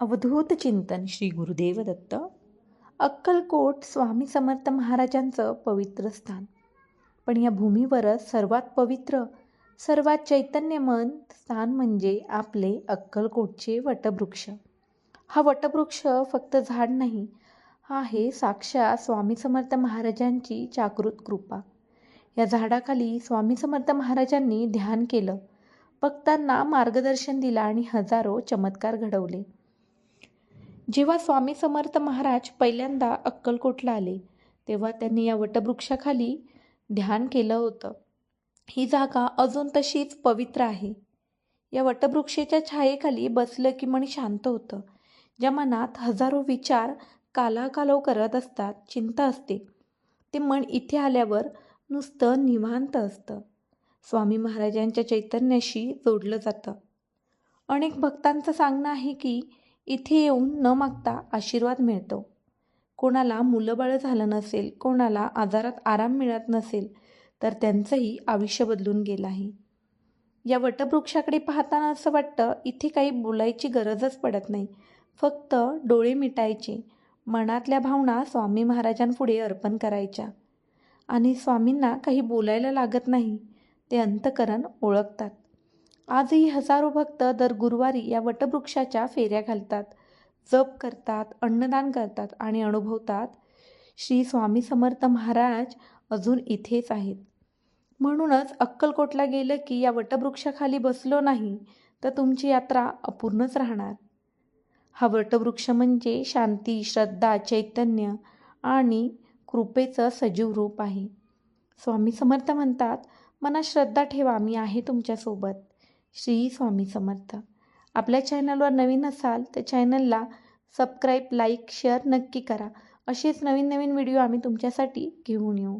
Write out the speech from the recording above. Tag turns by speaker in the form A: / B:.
A: अवधूत चिंतन श्री गुरुदेव दत्त अक्कलकोट स्वामी समर्थ महाराजांचं पवित्र स्थान. पण या भूमीवरच सर्वात पवित्र सर्वात चैतन्यमन स्थान म्हणजे आपले अक्कलकोटचे वटवृक्ष. हा वटवृक्ष फक्त झाड नाही हा आहे साक्षात स्वामी समर्थ महाराजांची जागृत कृपा. या झाडाखाली स्वामी समर्थ महाराजांनी ध्यान केलं भक्तांना मार्गदर्शन दिलं आणि हजारो चमत्कार घडवले. जेव्हा स्वामी समर्थ महाराज पहिल्यांदा अक्कलकोटला आले तेव्हा त्यांनी या वटवृक्षाखाली ध्यान केलं होतं. ही जागा अजून तशीच पवित्र आहे. या वटवृक्षाच्या छायेखाली बसलं की मन शांत होतं ज्या मनात हजारो विचार कालाकालव करत असतात चिंता असते. ते मन इथे आल्यावर नुसतं निवांत असतं. स्वामी महाराजांच्या चैतन्याशी जोडलं जातं. अनेक भक्तांचं सांगणं आहे की इथे येऊन न मागता आशीर्वाद मिळतो. कोणाला मुलंबाळं झालं नसेल कोणाला आजारात आराम मिळत नसेल तर त्यांचंही आयुष्य बदलून गेलं आहे या वटवृक्षाकडे पाहताना असं वाटतं इथे काही बोलायची गरजच पडत नाही. फक्त डोळे मिटायचे मनातल्या भावना स्वामी महाराजांपुढे अर्पण करायच्या. आणि स्वामींना काही बोलायला लागत नाही ते अंतकरण ओळखतात. आजही हजारो भक्त दर गुरुवारी या वटवृक्षाच्या फेऱ्या घालतात. जप करतात अन्नदान करतात आणि अनुभवतात. श्री स्वामी समर्थ महाराज अजून इथेच आहेत. म्हणूनच अक्कलकोटला गेलं की या वटवृक्षाखाली बसलो नाही तर तुमची यात्रा अपूर्णच राहणार. हा वटवृक्ष म्हणजे शांती श्रद्धा चैतन्य आणि कृपेचं सजीव रूप आहे. स्वामी समर्थ म्हणतात मना श्रद्धा ठेवा मी आहे तुमच्यासोबत. श्री स्वामी समर्थ. आपल्या चॅनलवर नवीन असाल तर चॅनलला सबस्क्राईब लाईक शेअर नक्की करा. असेच नवीन नवीन व्हिडिओ आम्ही तुमच्यासाठी घेऊन येऊ.